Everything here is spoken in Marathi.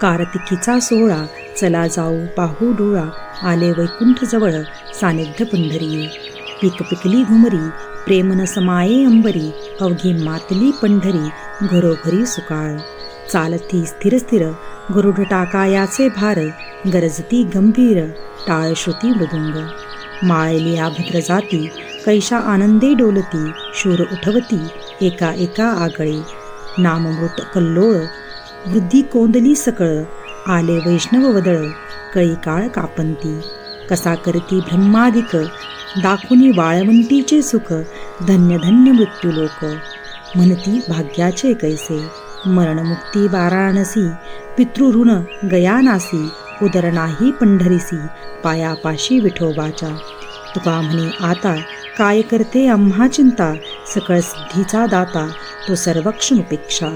कार्तिकीचा सोहळा चला जाऊ पाहू डोळा आले वैकुंठ जवळ सानिध्य पंढरी. पिक पिकली घुमरी प्रेमन समाये अंबरी अवघी मातली पंढरी घरोघरी सुकाळ. चालती स्थिर स्थिर गरुड टाकायाचे भार गरजती गंभीर टाळश्रुती मृदुंग. माळली आभद्र जाती कैशा आनंदे डोलती शूर उठवती एका एका आगळे. नाममृत कल्लोळ वृद्धी कोंदली सकळ आले वैष्णव वदळ कळी काळ कापंती कसा करती ब्रह्मादिक दाखुनी वाळवंटीचे सुख धन्य धन्य मृत्यू लोक म्हणती भाग्याचे कैसे मरणमुक्ती वाराणसी पितृऋण गयानासी उदर नाही पंढरीसी पायापाशी विठोबाच्या तुका म्हणे आता काय करते आम्हा चिंता सकळ सिद्धीचा दाता तो सर्वक्षण उपेक्षा.